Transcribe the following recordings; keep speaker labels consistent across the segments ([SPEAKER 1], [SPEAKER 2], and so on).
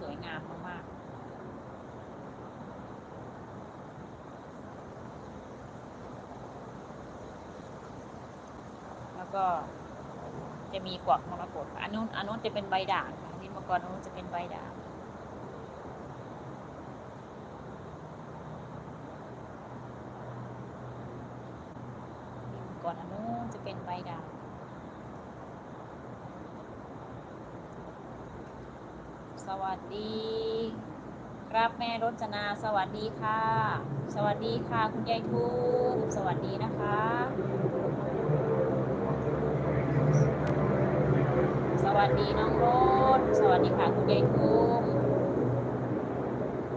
[SPEAKER 1] สวยงามมากๆแล้วก็จะมีกวักมรกตอันนู้นอันนู้นจะเป็นใบด่างค่ะนินมังกรอันนู้นจะเป็นใบด่างก่อนอันนู้นจะเป็นใบด่าง สวัสดี ครับแม่รจนาสวัสดีค่ะ สวัสดีค่ะ คุณยายทูบสวัสดีนะคะ สวัสดีน้องรถสวัสดีค่ะ คุณยายทูบ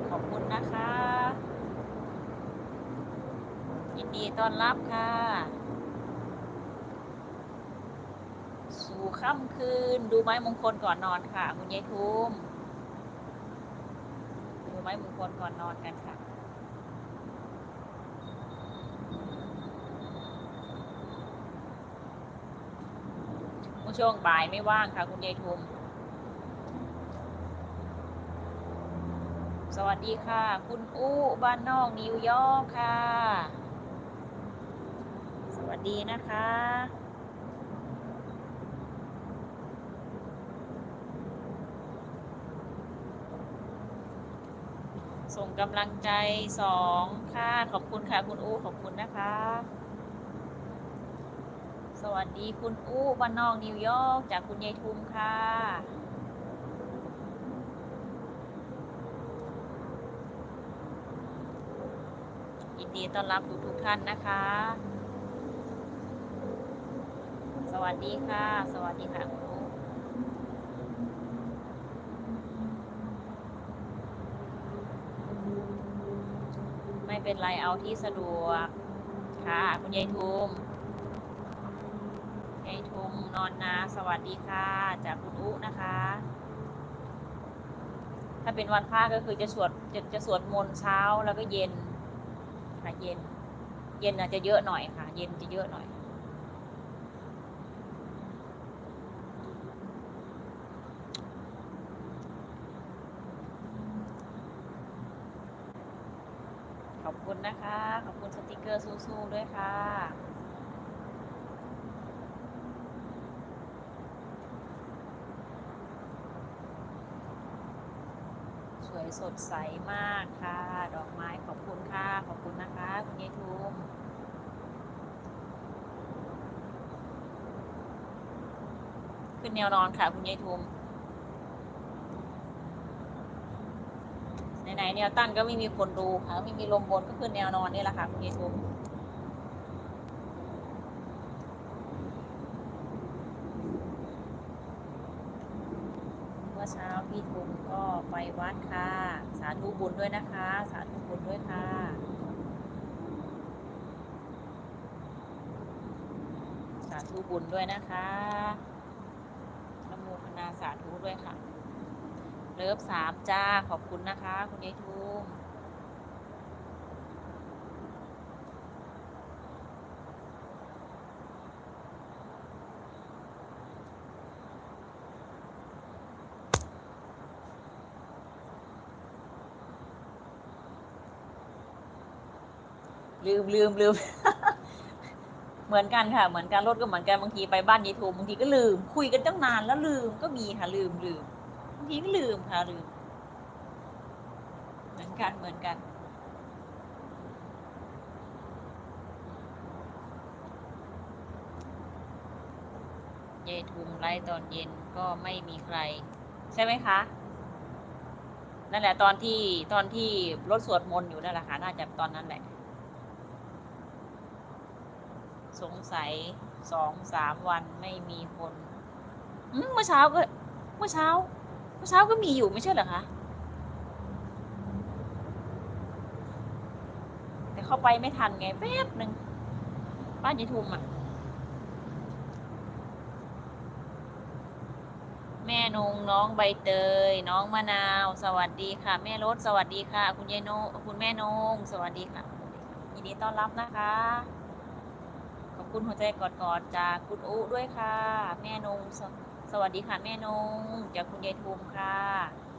[SPEAKER 1] ขอบคุณนะคะยินดีต้อนรับค่ะสู่ค่ำคืนดูไม้มงคลก่อนนอนค่ะ คุณยายทุม ไม้มงคลก่อนนอนกันค่ะมช่วงบ่ายไม่ว่างค่ะ คุณยายทุม สวัสดีค่ะ คุณอู้บ้านนอกนิวยอร์กค่ะ สวัสดีนะคะ ส่งกำลังใจสองค่ะ ขอบคุณค่ะ คุณอู้ขอบคุณนะคะ สวัสดีคุณอู้บ้านนอกนิวยอร์กจากคุณยายทุมค่ะ ยินดีต้อนรับทุกทุกท่านนะคะ สวัสดีค่ะ สวัสดีค่ะคุณอู ไม่เป็นไรเอาที่สะดวก ค่ะ คุณยายทุมยายทุมนอนนะสวัสดีค่ะ จากคุณอุนะคะ ถ้าเป็นวันพระก็คือจะสวดจะจะสวดมนต์เช้าแล้วก็เย็น ค่ะเย็น เย็นอาจจะเยอะหน่อยค่ะ เย็นจะเยอะหน่อย ขอบคุณนะคะ ขอบคุณสติกเกอร์สู้ๆด้วยค่ะ สวยสดใสมากค่ะ ดอกไม้ขอบคุณค่ะ ขอบคุณนะคะ คุณยายทุมขึ้นแนวนอนค่ะ คุณยายทุม ไหนแนวตั้งก็ไม่มีคนดูค่ะ ไม่มีลมบนก็คือแนวนอนนี่แหละค่ะคุณยายทุมเมื่อเช้าพี่ทุมก็ไปวัดค่ะ สาธุบุญด้วยนะคะ สาธุบุญด้วยค่ะสาธุบุญด้วยนะคะนโมทนาสาธุด้วยค่ะ เลิฟสามจ้า ขอบคุณนะคะ คุณยายทุมลืมลืมลืมเหมือนกันค่ะ เหมือนกันรถก็เหมือนกันบางทีไปบ้านยายทุมบางทีก็ลืม คุยกันตั้งนานแล้วลืมก็มีค่ะลืมลืม ทีก็ลืมค่ะลืม เหมือนกันเหมือนกันยายทุมไล่ตอนเย็นก็ไม่มีใคร ใช่ไหมคะ นั่นแหละ ตอนที่ตอนที่รถสวดมนต์อยู่นั่นแหละค่ะน่าจะตอนนั้นแหละ สงสัยสองสามวันไม่มีคนเมื่อเช้าก็เมื่อเช้า เมื่อเช้าก็มีอยู่ไม่ใช่เหรอคะแต่เข้าไปไม่ทันไงแป๊บหนึ่งบ้านยายทุมอะแม่นงน้องใบเตย น้องมะนาว สวัสดีค่ะ แม่รถสวัสดีค่ะ คุณยายโนคุณแม่นง สวัสดีค่ะยินดีต้อนรับนะคะ ขอบคุณหัวใจกอดๆจากคุณอุด้วยค่ะ แม่นงส สวัสดีค่ะแม่นงจากคุณยายทุมค่ะ